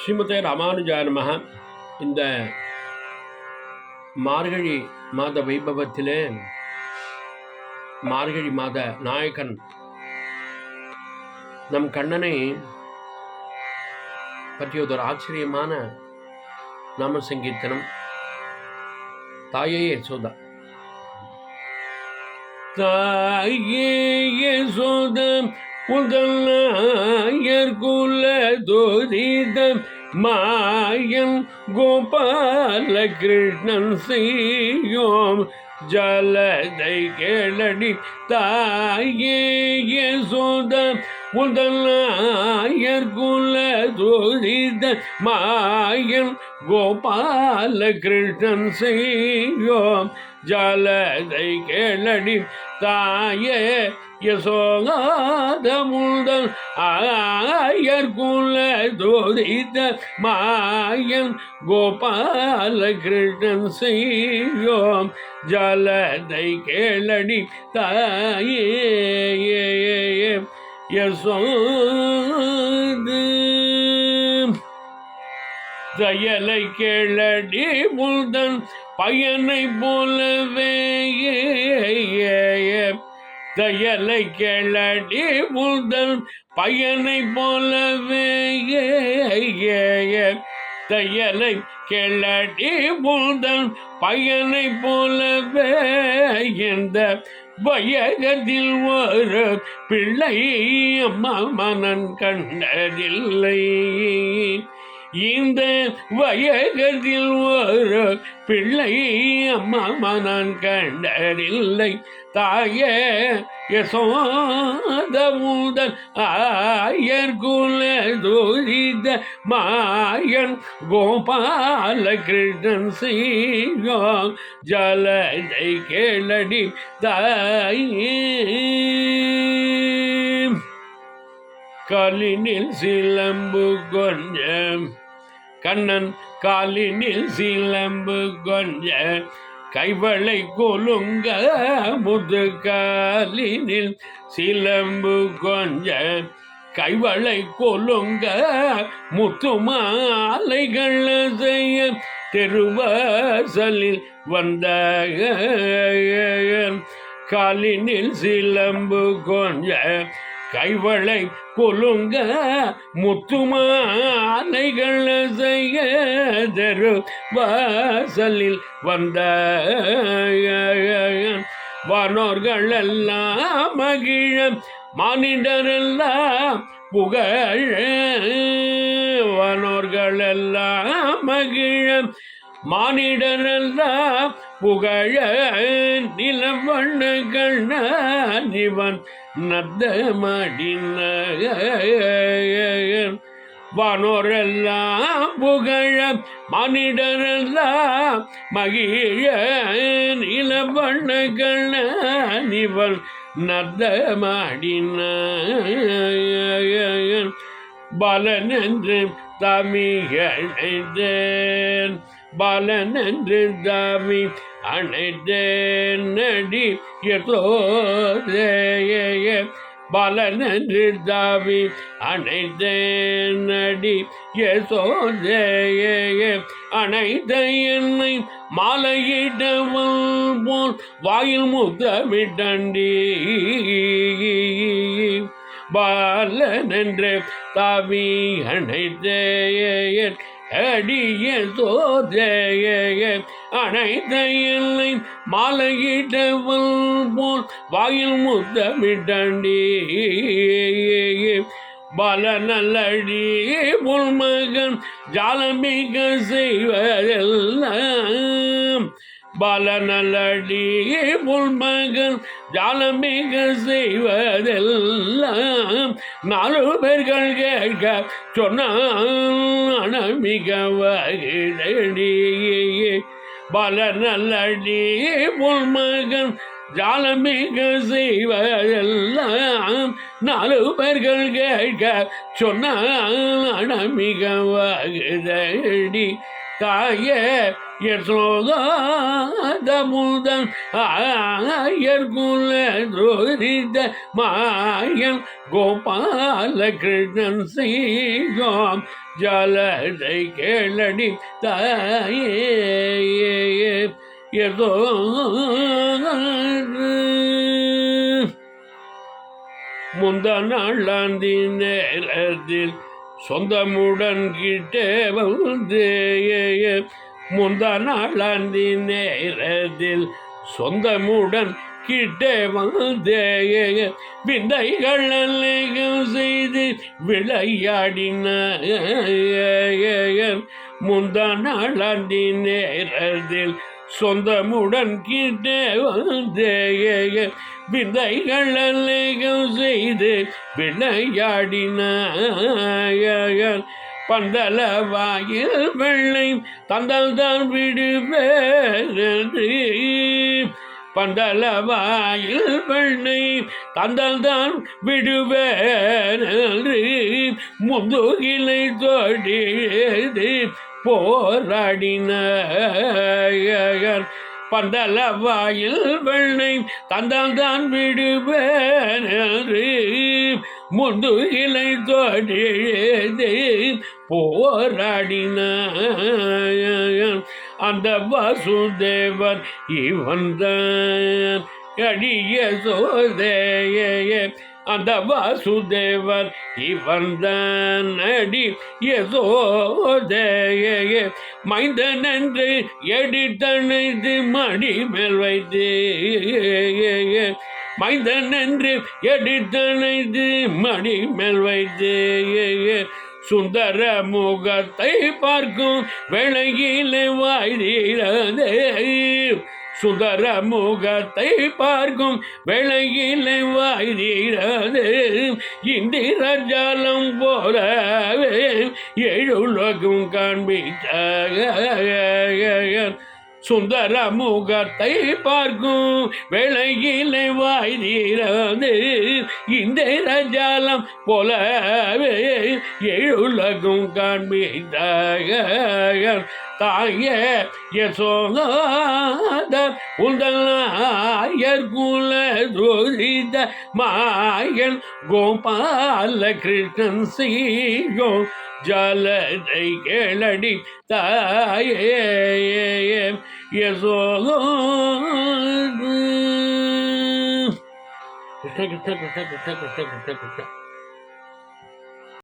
ஸ்ரீமதே ராமானுஜாய நமः இந்த மார்கழி மாத வைபவத்திலே மார்கழி மாத நாயகன் நம் கண்ணனை பற்றிய ஒரு ஆச்சரியமான நாம சங்கீர்த்தனம். தாயே யசோதா. தாயே யசோதா முதல் தோதிதம் மாயம் கோபால கிருஷ்ணன் செய்யோம். ஜலதை கேளடி தாயே யசோத முதலாயர் குல தோதித மாயம் கோபால கிருஷ்ணன் செய்யோம். ஜலதை கேளடி தாயே யசோகாத ஆயர்குல ஆயர் மாயன் கோபால கிருஷ்ணன் செய்யோம். ஜலதை கேளடி தாயே யசோது. தயலை கேளடி முல்தன் பயனை போலவே ஏ தயலை கேளடி முதல் பயனை போலவே தையலை கேளடி முதல் பயனை போலவே இந்த வயகத்தில் ஒரு பிள்ளை அம்மா மனன் கண்டதில்லை. இந்த வயகத்தில் ஒரு பிள்ளை அம்மா மனம் கண்டதில்லை. தாய யசோதமுதன் ஆயர் குல தோரித மாயன் கோபால கிருஷ்ணன் செய்யோம் ஜலதை கேளடி தாயே. காலினில் சிலம்பு கொஞ்ச கண்ணன் காலினில் சிலம்பு கொஞ்ச கைவளை கொலுங்க முது காலினில் சிலம்பு கொஞ்ச கைவளை கொலுங்க முத்துமாலைகள் செய்ய தெருவாசலில் வந்த காலினில் சிலம்பு கொஞ்ச கைவளை கொலுங்க முத்துமாலைகள் செய்ய தெரு வாசலில் வந்த வானோர்கள் எல்லாம் மகிழ மானிடரெல்லாம் புகழ. வானோர்கள் எல்லாம் மகிழ மானிடரெல்லாம் புகழ நிலவண்ணகள் இவன் நத்தமடின வானோரெல்லாம் புகழ மனிதரெல்லாம் மகிழ நிலவண்ணகள் இவன் நத்தமடின பலன் என்று தமிழ் பாலனன்று தாவி தாமி அணைத்தேன் நடி யதோதய பலன் தாவி அணைத்தேன் நடி யசோதய அனைத்த என்னை மாலையிட்டவள் போல் வாயில் முத்தமிட்டண்டி. பாலனன்று தாவி அணைத்தேன் அடிய சோதேய அனைத்த எல்லை மாலையிட்டவள் போல் வாயில் முத்தமிட்டண்டி பல நல்லடி புல்மகன் ஜாலமிக செய்வதெல்லாம் பல நல்லடி புல்மகன் ஜாலமிக செய்வதெல்லாம் நாலு பேர்கள் கேட்க சொன்ன மிக வகிதடி பல நல்லடி புல்மகன் ஜாலமிக செய்வதெல்லாம் நாலு பேர்கள் கேட்க சொன்ன மிக வகுதடி தாயே யசோதாமுதன் ஆயர்குல துரித மாயன் கோபால கிருஷ்ணன் செய்யோம் ஜலதை கேளடி தாயே. ஏதோ முந்த நாளாந்தி நேரத்தில் சொந்தமுடன் கிட்டே வந்து முந்த நாளாந்தி நேரத்தில் சொந்தமுடன் கிட்டே வந்து விந்தைகள் அல்லைகள் செய்து விளையாடின முந்த நாளாந்தி நேரத்தில் சொந்தமுடன் கிட்டே வந்து விந்தைகள் அல்லைகள் செய்து விளையாடின பந்தல வாயில் வெள்ளை தந்தல் தான் விடுவேன். பந்தல வாயில் வெள்ளை தந்தல் தான் விடுவேன். முதுகிலை தோடி போராடின பந்தல வாயில் வெள்ளை தந்தால் தான் விடுவேன் முதுகிலை தோடியது போராடின அந்த வாசுதேவன் இவன் தான். அடிய சோதேய அந்த வாசுதேவர் இவன் தான் அடி யசோதேய. மைந்தன் என்று எடித்தனைத்து மடி மேல் வைத்து மைந்தன் என்று எடித்தனைத்து மடி மேல் வைத்து சுந்தர முகத்தை பார்க்கும் விலகிலே வாய்தீரதே சுதர முகத்தை பார்க்கும் விலகிலே வாய்தீரதே. இந்திரஜாலம் போலவே எழுலகும் காண்பித்த சுந்தர முகத்தை பார்க்கும் விலகிலை வாய்தீரது. இந்த ரஜாலம் போலவே எழுலகும் காண்பித்தாய தாய யசோத உந்தலாயர் குல துரித மாயன் கோபால கிருஷ்ணன் செய்யோ ஜலதை கேளடி தாயே யசோத கிருஷ்ண கிருஷ்ண கிருஷ்ண கிருஷ்ண கிருஷ்ண கிருஷ்ண கிருஷ்ண